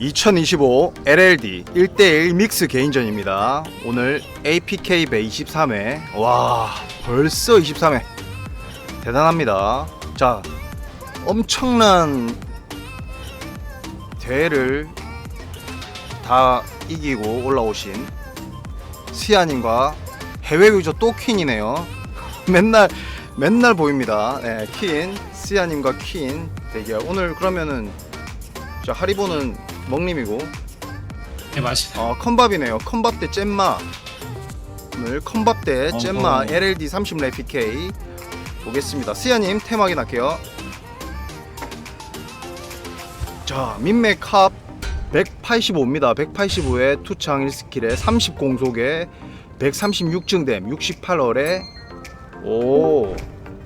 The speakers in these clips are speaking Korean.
2025 LLD 1대1 믹스 개인전입니다. 오늘 APK 배 23회. 와, 벌써 23회. 대단합니다. 자, 엄청난 대회를 다 이기고 올라오신 시아님과 해외 유저 또 퀸이네요. 맨날 맨날 보입니다. 네, 퀸 시아님과 퀸 대결. 오늘 그러면은 자 하리보는 먹님이고 네 맞습니다. 어 컨밥이네요. 컨밥 대 잼마. 오늘 컨밥 대 잼마 어허. LLD 30렙 PK 보겠습니다. 시아님 템 확인할게요. 자 민맥 캅 185입니다. 185에 투창 1스킬에 30 공속에 136증댐 68얼에 오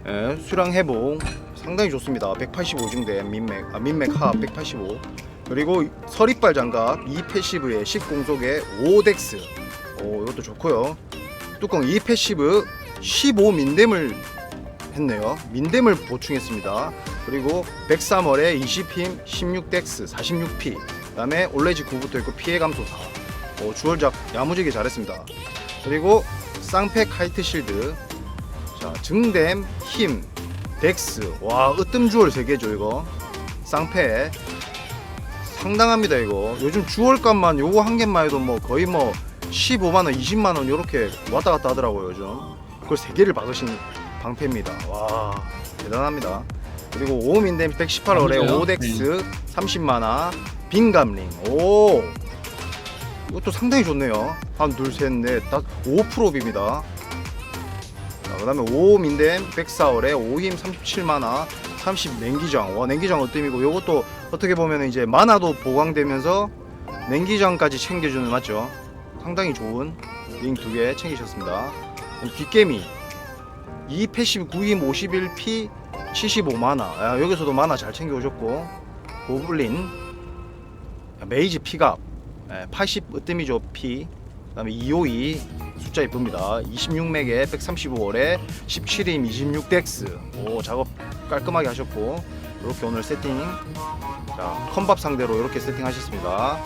예, 수량 회복 상당히 좋습니다. 185증댐 민맥 아 민맥 캅185 그리고 서리빨 장갑 2 패시브에 10 공속에 5덱스 오 이것도 좋고요. 뚜껑 2 패시브 15 민댐을 했네요. 민댐을 보충했습니다. 그리고 103월에 20힘 16덱스 46P 그 다음에 올레지 9부터 있고 피해 감소 4 오, 주얼작 야무지게 잘했습니다. 그리고 쌍팩 하이트 실드 자 증댐 힘 덱스 와 으뜸 주얼 3개죠 이거 쌍패 상당합니다 이거. 요즘 주얼값만 요거 한 개만 해도 뭐 거의 뭐 15만원 20만원 요렇게 왔다 갔다 하더라고요 요즘. 그걸 3개를 받으신 방패입니다. 와 대단합니다. 그리고 5민댐 118월에 아니고요. 5덱스 30만화 빈감링. 오! 이것도 상당히 좋네요. 한 둘 셋 넷 다 5%입니다. 자, 그 다음에 5민댐 104월에 5힘 37만화 30 냉기장 와 냉기장 어뜸이고? 요것도 어떻게 보면 이제 만화도 보강되면서 냉기장까지 챙겨주는 맞죠? 상당히 좋은 링 두 개 챙기셨습니다. 뒷개미. 2 패시브 9힘 51P 75만화. 야, 여기서도 만화 잘 챙겨오셨고. 고블린. 메이지 피갑 80 으뜸이죠 P 그다음에 252 숫자 이쁩니다. 26맥에 135월에 17임 26덱스. 오 작업 깔끔하게 하셨고 이렇게 오늘 세팅. 자 컨밥 상대로 이렇게 세팅하셨습니다.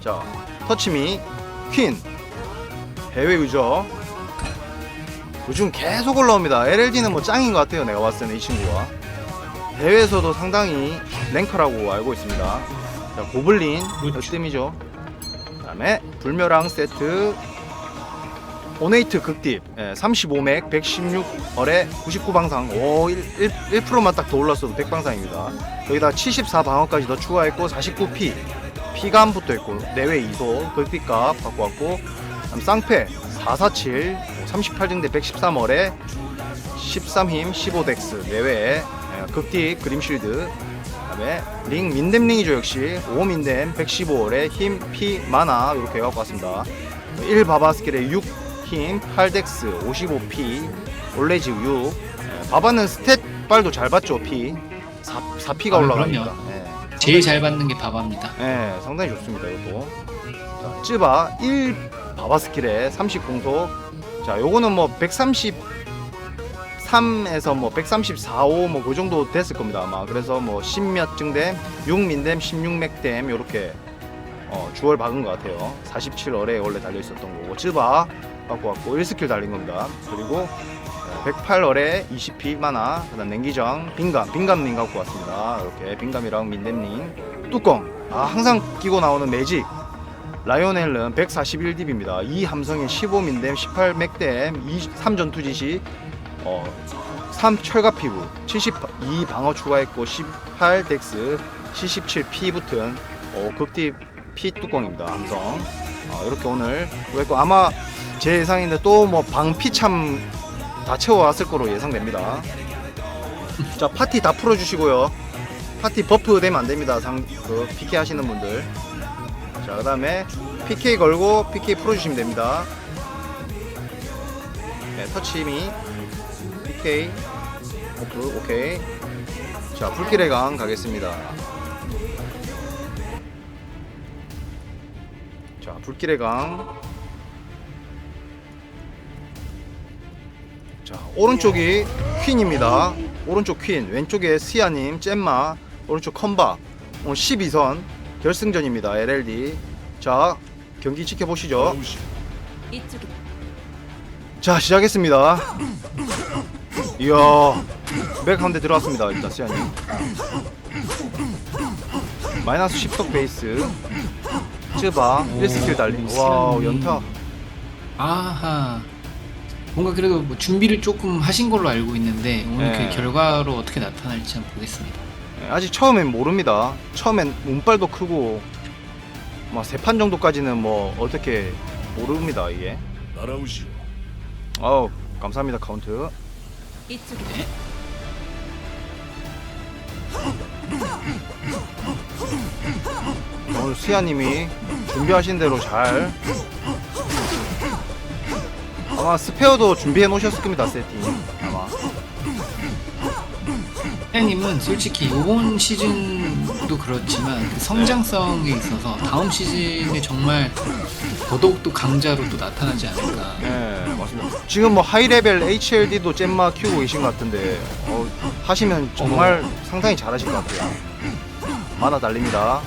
자 터치미 퀸. 해외 유저. 요즘 계속 올라옵니다. LLD는 뭐 짱인 것 같아요 내가 봤을 때는 이 친구가. 대회에서도 상당히 랭커라고 알고 있습니다. 자 고블린 그렇죠. 으뜸이죠. 그 다음에 불멸왕 세트 오네이트 극딥 예, 35맥 116얼에 99방상. 오 1, 1, 1%만 딱 더 올랐어도 100방상입니다. 여기다 74방어까지 더 추가했고 49P 피감 붙어 있고 내외 2소 극딥값 갖고 왔고 그다음 쌍패 447 38증대 113얼에 13힘 15덱스 내외 예, 극딥 그림실드. 그다음에 링 민댐링이죠 역시. 5 민댐 115월에 힘, 피, 마나 이렇게 갖고 왔습니다. 1 바바 스킬에 6 힘 8덱스 55P 올레지 6 예, 바바는 스탯 빨도 잘 받죠 P 4, 4P가 아, 올라가니까. 그럼요. 예, 제일 잘 받는 게 바바입니다. 예, 상당히 좋습니다 이것도. 자, 쯔바 1 바바 스킬에 30 공속 자 요거는 뭐 130 3에서 뭐 134, 5 뭐 그 정도 됐을 겁니다 아마. 그래서 뭐 10몇 증댐 6민댐 16맥댐 요렇게 어, 주얼 박은 것 같아요. 47얼에 원래 달려 있었던 거고. 쯔바 갖고 왔고 1스킬 달린 겁니다 그리고 108얼에 20p 만화 그다음 냉기장 빈감 빈감링 갖고 왔습니다 이렇게 빈감이랑 민댐링 뚜껑 아 항상 끼고 나오는 매직 라이오넬은 141딥입니다. 이 함성에 15민댐, 18 맥댐, 3전투 지시, 어, 3 철갑 피부, 72 방어 추가했고 18 덱스, 77피 붙은 어, 극딥 피 뚜껑입니다. 함성. 어, 이렇게 오늘 구했고 아마 제 예상인데 또 뭐 방피 참 다 채워왔을 거로 예상됩니다. 자 파티 다 풀어주시고요. 파티 버프 되면 안 됩니다. 상, 그 PK 하시는 분들. 자, 그 다음에 PK 걸고 PK 풀어주시면 됩니다. 네, 터치미 PK 오프 오케이. 자, 불길의 강 가겠습니다. 자, 불길의 강. 자, 오른쪽이 퀸입니다. 오른쪽 퀸, 왼쪽에 시아님, 잼마, 오른쪽 컨바, 오늘 12선 결승전입니다. LLD. 자, 경기 지켜보시죠. 이쪽이다. 자, 시작했습니다. 이야, 맥 가운데 들어왔습니다. 일단 시안이. 마이너스 10석 베이스. 쯔바, 오, 1스킬 달림. 와우. 연타. 아하. 뭔가 그래도 뭐 준비를 조금 하신 걸로 알고 있는데 오늘 네. 그 결과로 어떻게 나타날지 한번 보겠습니다. 예, 아직 처음엔 모릅니다. 처음엔 운빨도 크고, 세판 정도까지는 뭐, 어떻게 모릅니다, 이게. 날아오시오. 아우, 감사합니다, 카운트. 이쪽이다. 오늘 수야님이 준비하신 대로 잘 아마 스페어도 준비해 놓으셨을 겁니다 세팅. 아마 사장님은 솔직히 이번 시즌도 그렇지만 그 성장성에 있어서 다음 시즌에 정말 더더욱더 강자로 또 나타나지 않을까. 네 맞습니다. 지금 뭐 하이레벨 HLD도 잼마 키우고 계신 것 같은데 어, 하시면 정말 상당히 잘하실 것 같아요. 만화 달립니다.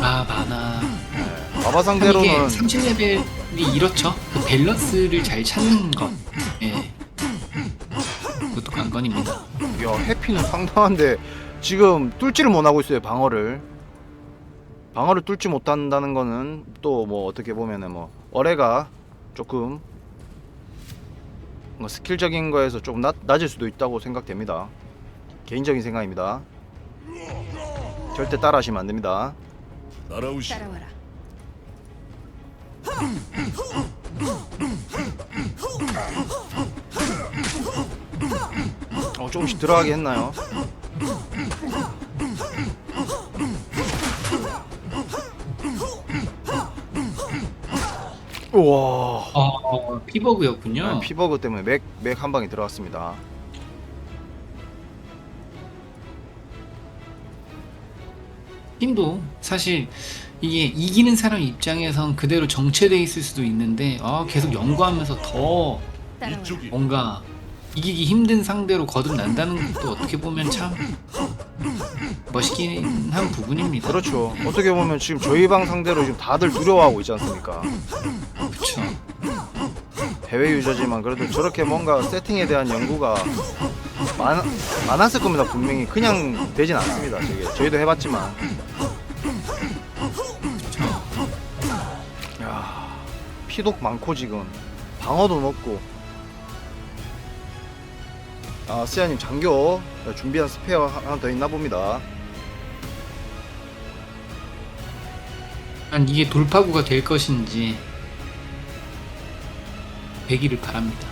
아 많아. 이게 상대로는 30레벨 이 이렇죠. 그 밸런스를 잘 찾는 것. 예. 그것도 관건입니다. 야 해피는 상당한데 지금 뚫지를 못하고 있어요 방어를 방어를 뚫지 못한다는 거는 또 뭐 어떻게 보면은 뭐 어뢰가 조금 뭐 스킬적인 거에서 조금 낮, 낮을 수도 있다고 생각됩니다 개인적인 생각입니다 절대 따라하시면 안 됩니다 날아오시오. 따라와라. 어 조금씩 들어가게 했나요? 우와 어, 피버그였군요. 네, 피버그 때문에 맥, 맥 한 방에 들어갔습니다. 팀도 사실 이게 이기는 사람 입장에선 그대로 정체돼 있을 수도 있는데 아, 계속 연구하면서 더 뭔가 이기기 힘든 상대로 거듭난다는 것도 어떻게 보면 참 멋있긴 한 부분입니다. 그렇죠. 어떻게 보면 지금 저희 방 상대로 지금 다들 두려워하고 있지 않습니까? 그렇죠. 해외 유저지만 그래도 저렇게 뭔가 세팅에 대한 연구가 많, 많았을 겁니다. 분명히 그냥 되진 않습니다. 저게 저희도 해봤지만. 피독 많고 지금 방어도 높고. 아 스야님 장교 준비한 스페어 하나 더 있나 봅니다. 한 이게 돌파구가 될 것인지 되기를 바랍니다.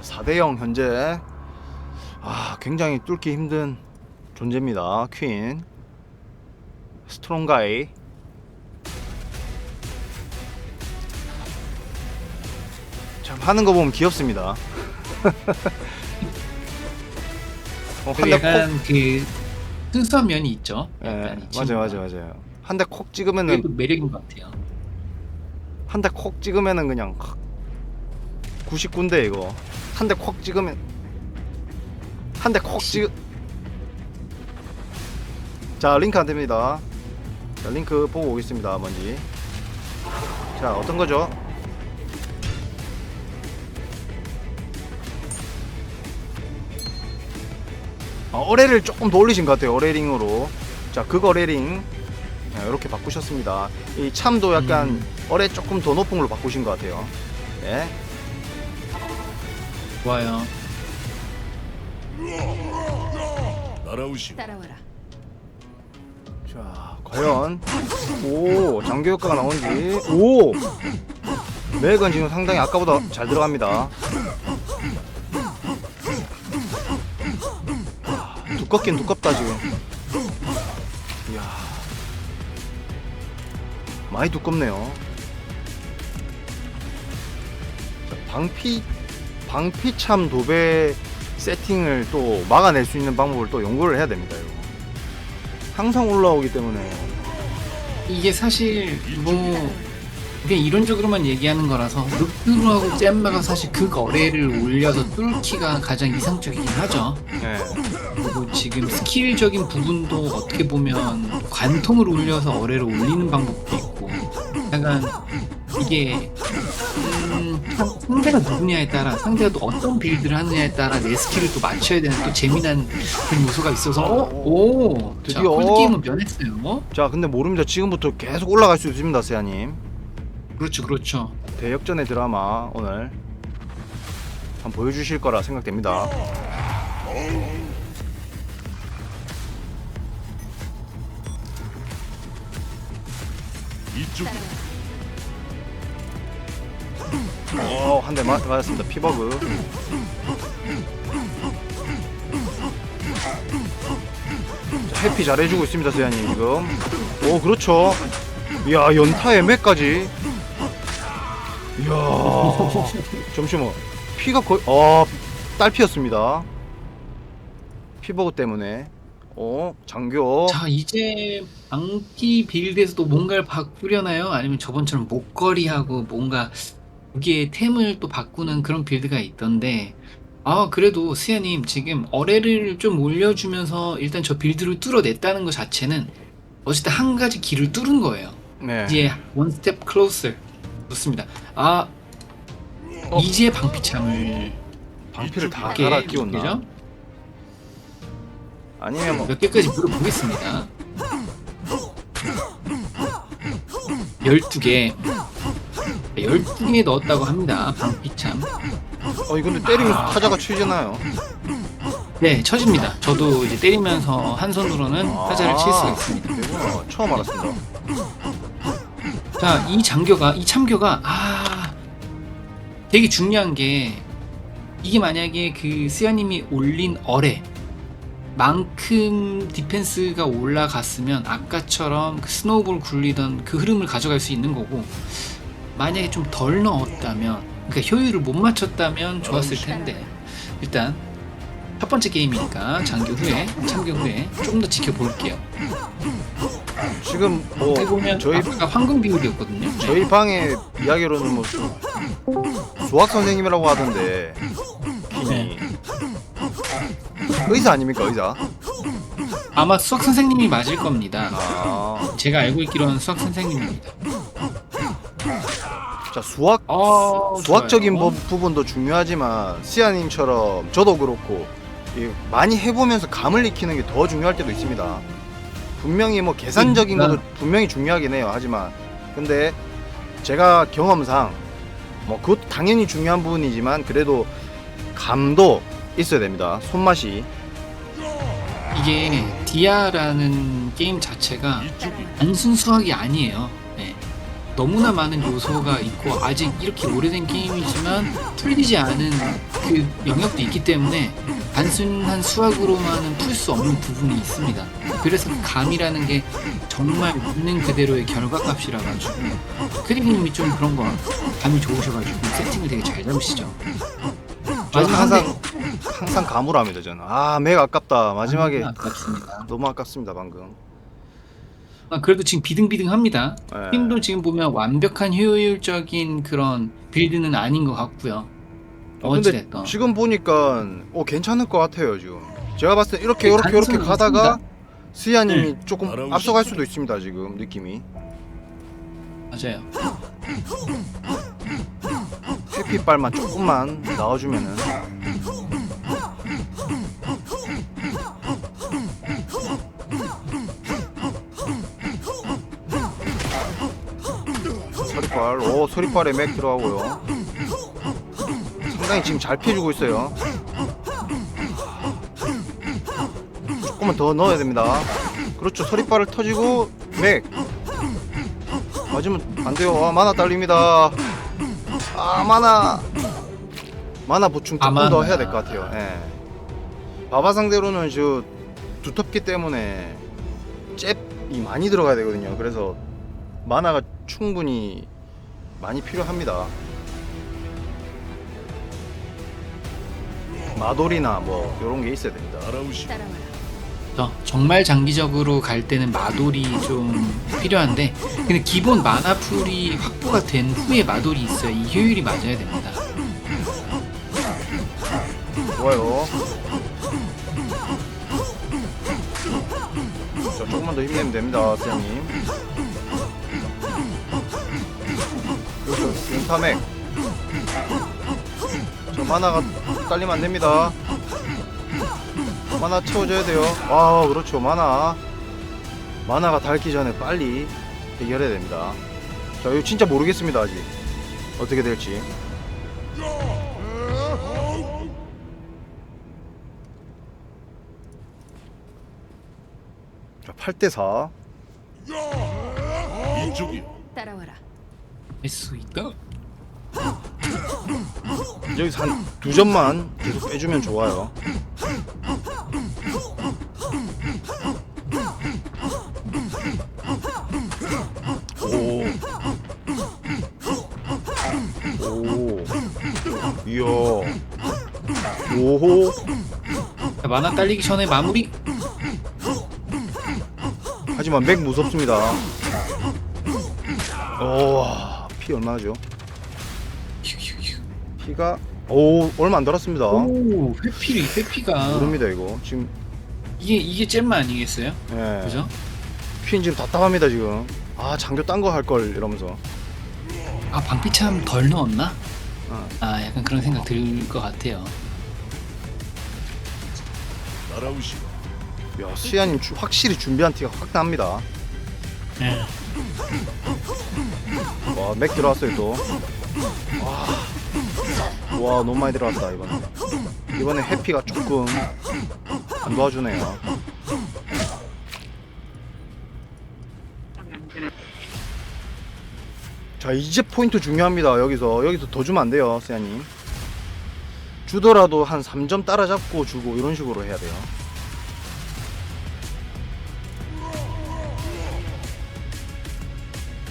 자, 4대0 현재 아 굉장히 뚫기 힘든 존재입니다 퀸. 스트롱가이. 참 하는 거 보면 귀엽습니다. 어, 한대 콕 약간 그 순수한 면이 있죠. 예, 약간 이 맞아요 친구가. 맞아요 맞아요. 한 대콕 찍으면은 또 매력인 것 같아요. 한 대 콕 찍으면은 그냥 99인데 이거. 한 대 콕 찍으면 한 대 콕 찍. 자 링크 안 됩니다. 자 링크 보고 오겠습니다 먼지. 자 어떤 거죠? 어, 어뢰를 조금 더 올리신 것 같아요 어뢰링으로. 자 극어뢰링 이렇게 바꾸셨습니다. 이 참도 약간 음. 어뢰 조금 더 높은 걸로 바꾸신 것 같아요. 네. 좋아요. 날아오시오. 따라와라. 자, 과연 오 장교 효과가 나온지 오 맥은 지금 상당히 아까보다 잘 들어갑니다. 아, 두껍긴 두껍다 지금. 이야 많이 두껍네요. 자, 방피 방피참 도배 세팅을 또 막아낼 수 있는 방법을 또 연구를 해야 됩니다. 이거. 항상 올라오기 때문에 이게 사실 뭐 그게 이론적으로만 얘기하는 거라서 르크루하고 잼마가 사실 그 거래를 올려서 뚫기가 가장 이상적이긴 하죠. 네. 그리고 지금 스킬적인 부분도 어떻게 보면 관통을 올려서 어뢰를 올리는 방법도 있고 약간 이게 음, 상- 상대가 누구냐에 따라 상대가 또 어떤 빌드를 하느냐에 따라 내 스킬을 또 맞춰야 되는 또 재미난 그런 요소가 있어서 어? 오 드디어. 드디어 홀게임은 면했어요 자 근데 모릅니다. 지금부터 계속 올라갈 수 있습니다, 세아님. 그렇죠 그렇죠 대역전의 드라마 오늘 한번 보여주실 거라 생각됩니다. 이쪽 어, 한 대 맞았습니다. 피버그. 자, 해피 잘해주고 있습니다, 세아님 지금. 오, 그렇죠. 이야, 연타에 맥까지. 이야, 잠시만. 피가 거의, 어, 딸피였습니다. 피버그 때문에. 어, 장교. 자 이제 방귀 빌드에서도 뭔가를 바꾸려나요? 아니면 저번처럼 목걸이하고 뭔가 여기에 템을 또 바꾸는 그런 빌드가 있던데 아 그래도 스야님 지금 어뢰를 좀 올려주면서 일단 저 빌드를 뚫어냈다는 것 자체는 어쨌든 한 가지 길을 뚫은 거예요 네. 이제 원 스텝 클로스 좋습니다 아 어. 이제 방피참을 방피를 다 이렇게 갈아 끼웠나? 그죠? 아니면 뭐, 몇 개까지 물어보겠습니다. 12개. 12개 넣었다고 합니다. 방피참. 어, 이건데 때리면서 타자가 치잖아요. 네, 쳐집니다. 저도 이제 때리면서 한 손으로는 타자를 칠 수가 있습니다. 되구나. 처음 알았습니다. 자, 이 장교가, 이 참교가, 아, 되게 중요한 게, 이게 만약에 그 스야님이 올린 어뢰, 만큼 디펜스가 올라갔으면 아까처럼 그 스노우볼 굴리던 그 흐름을 가져갈 수 있는 거고, 만약에 좀 덜 넣었다면, 그러니까 효율을 못 맞췄다면 좋았을 텐데, 일단, 첫 번째 게임이니까 장교 후에, 참교 후에 조금 더 지켜볼게요. 지금 뭐 어떻게 보면 저희 아까 황금 비율이었거든요. 네. 저희 방의 이야기로는 뭐 수- 수학 선생님이라고 하던데 네. 의사 아닙니까 의사? 아마 수학 선생님이 맞을 겁니다. 아, 제가 알고 있기로는 수학 선생님입니다. 자 수학 어, 수학적인 좋아요. 부, 부분도 중요하지만 시아님처럼 저도 그렇고 이 많이 해보면서 감을 익히는 게 더 중요할 때도 있습니다. 분명히 뭐 계산적인 그러니까. 것도 분명히 중요하긴 해요. 하지만 근데 제가 경험상 뭐 그것도 당연히 중요한 부분이지만 그래도 감도 있어야 됩니다. 손맛이 이게 디아라는 게임 자체가 단순 수학이 아니에요. 네. 너무나 많은 요소가 있고 아직 이렇게 오래된 게임이지만 풀리지 않은 그 영역도 있기 때문에 단순한 수학으로만은 풀 수 없는 부분이 있습니다. 그래서 그 감이라는 게 정말 있는 그대로의 결과값이라 가지고 크리기님이 좀 그런 거 감이 좋으셔가지고 세팅을 되게 잘 잡으시죠. 저는 마지막. 항상 항상 감으로 합니다. 저는 아 맥 아깝다 마지막에 아깝습니다. 너무 아깝습니다 방금. 아, 그래도 지금 비등비등합니다. 예. 팀도 지금 보면 완벽한 효율적인 그런 빌드는 아닌 것 같고요. 근데 어찌됐든 지금 보니까 어 괜찮을 것 같아요 지금. 제가 봤을 때 이렇게 네, 이렇게 이렇게 가다가 있습니다. 스야님이 조금. 앞서갈 수도 있습니다 지금 느낌이. 맞아요. 회피발만 조금만 나와주면은. 소리발, 오 소리발에 맥 들어가고요. 상당히 지금 잘 피해주고 있어요. 조금만 더 넣어야 됩니다. 그렇죠, 소리발을 터지고 맥. 맞으면 안 돼요. 아, 만화 딸립니다. 아 마나 마나 보충 조금 아, 더 마나. 해야 될 것 같아요. 예. 바바 상대로는 저 두텁기 때문에 잽이 많이 들어가야 되거든요. 그래서 마나가 충분히 많이 필요합니다. 마돌이나 뭐 이런 게 있어야 됩니다. 따라와라. 저 정말 장기적으로 갈 때는 마돌이 좀 필요한데 근데 기본 마나풀이 확보가 된 후에 마돌이 있어야 이 효율이 맞아야 됩니다. 좋아요. 자, 조금만 더 힘내면 됩니다, 사장님. 그렇죠. 용타맥. 저 만화가 딸리면 안 됩니다. 만화 채워줘야 돼요. 아, 그렇죠. 만화. 만화가 닳기 전에 빨리 해결해야 됩니다. 자, 이거 진짜 모르겠습니다, 아직. 어떻게 될지. 자, 8대4. 이쪽이야. 따라와라. 할 수 있다. 여기서 한 두 점만 계속 빼주면 좋아요. 오. 오. 이야. 오호. 자, 만화 딸리기 전에 마무리. 하지만 맥 무섭습니다. 오, 피 얼마죠? 피가 오 얼마 안 들었습니다. 오 회피 회피가 모릅니다 이거 지금 이게 이게 잼마 아니겠어요? 예. 그죠? 퀸 지금 답답합니다 지금. 아 장교 딴 거 할 걸 이러면서. 아 방피 참 덜 넣었나? 어. 아 약간 그런 생각 들 것 같아요. 따라오시오. 야 수야님 주- 확실히 준비한 티가 확 납니다. 네. 와맥 들어왔어요 또. 와, 와 너무 많이 들어왔다 이번에. 이번에 해피가 조금 안 도와주네요. 자 이제 포인트 중요합니다 여기서 여기서 더 주면 안 돼요 수야님. 주더라도 한 3점 따라잡고 주고 이런 식으로 해야 돼요.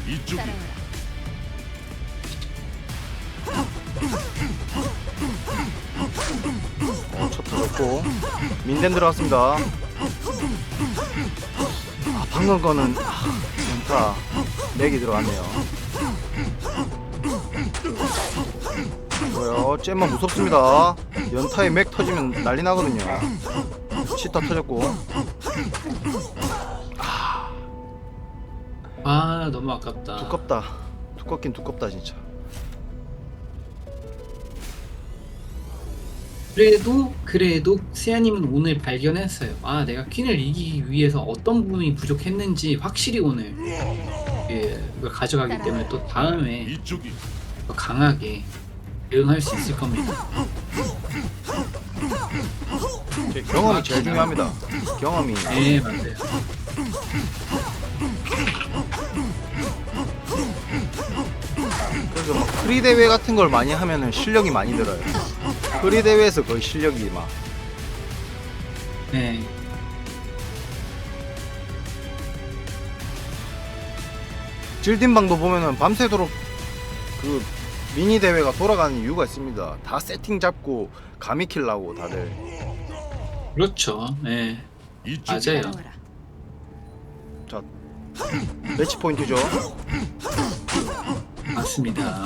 이쪽이 어, 첫 터졌고 민댐 들어갔습니다. 아 방금 거는 아, 연타 맥이 들어갔네요. 뭐요? 잼마 무섭습니다. 연타에 맥 터지면 난리 나거든요. 치타 터졌고 아 너무 아깝다. 두껍다. 두껍긴 두껍다 진짜. 그래도 그래도 세아님은 오늘 발견했어요. 아 내가 퀸을 이기기 위해서 어떤 부분이 부족했는지 확실히 오늘 예, 이걸 가져가기 때문에 또 다음에 이쪽이 더 강하게 대응할 수 있을 겁니다. 제 경험이 제일 중요합니다. 경험이. 네 맞아요. 그래서 막 프리 대회 같은 걸 많이 하면은 실력이 많이 들어요. 프리 대회에서 거의 실력이 막 네. 질딘방도 보면은 밤새도록 그 미니 대회가 돌아가는 이유가 있습니다. 다 세팅 잡고 감이 킬라고 다들. 그렇죠. 네. 맞아요. 따라와라. 매치 포인트죠. 맞습니다.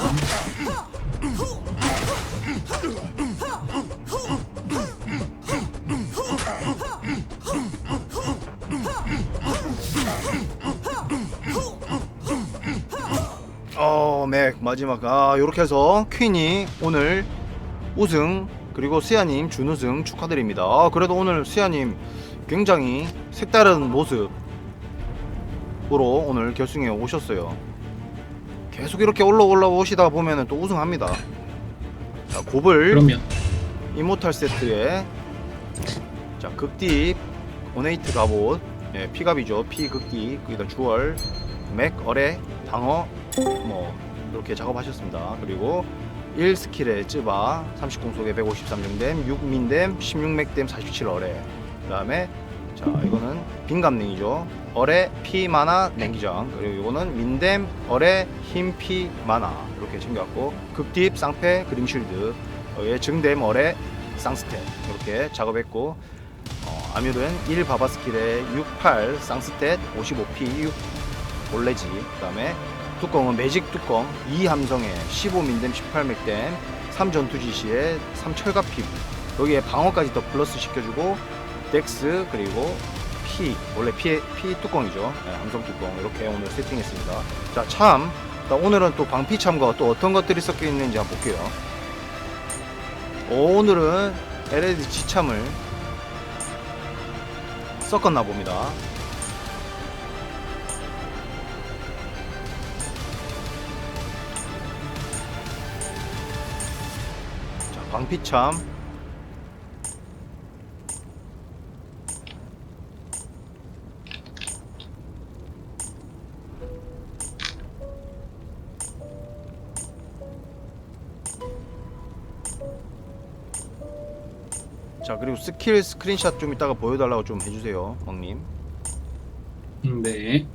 어, 맥 마지막. 아, 요렇게 해서 퀸이 오늘 우승 그리고 수야님 준우승 축하드립니다. 아, 그래도 오늘 수야님 굉장히 색다른 모습으로 오늘 결승에 오셨어요. 계속 이렇게 올라 올라 오시다 보면은 또 우승합니다. 자, 고블 그러면 이모탈 세트에 자 극딥 오네이트 갑옷 예, 피갑이죠 피 극딥 거기다 주얼 맥 어레 방어 뭐 이렇게 작업하셨습니다. 그리고 1 스킬에 쯔바 30공속에 153정댐 6민댐 16맥댐 47 어레 그 다음에 자 이거는 빈감냉이죠. 어레 피 마나 냉기장. 그리고 이거는 민댐 어레 힘피 마나. 이렇게 챙겨왔고 극딥 쌍패 그림실드 여기에 증댐 어레 쌍스텝. 이렇게 작업했고 어, 아뮤른 1 바바 스킬에 68 쌍스탯 55P 6 올레지. 그 다음에 뚜껑은 매직 뚜껑 2 함성에 15 민댐 18 맥댐 3 전투 지시에 3 철갑 피부 여기에 방어까지 더 플러스 시켜주고 덱스 그리고 P 원래 P, P 뚜껑이죠. 네, 함성 뚜껑 이렇게 오늘 세팅했습니다. 자참 오늘은 또 방피 참과 또 어떤 것들이 섞여 있는지 한번 볼게요. 오늘은 LED 지참을 섞었나 봅니다 방피참 자 그리고 스킬 스크린샷 좀 이따가 보여달라고 좀 해주세요 음, 네.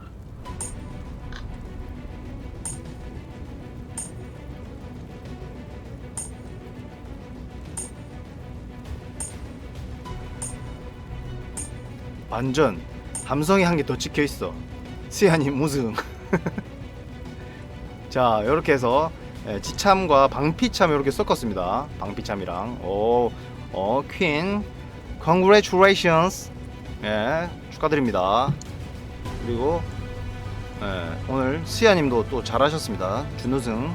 반전 함성이 한 개 더 찍혀 있어. 시아님 우승 자 이렇게 해서 예, 지참과 방피참 이렇게 섞었습니다. 방피참이랑. 오 어 퀸. Congratulations. 예 축하드립니다. 그리고 예, 오늘 시아님도 또 잘하셨습니다. 준우승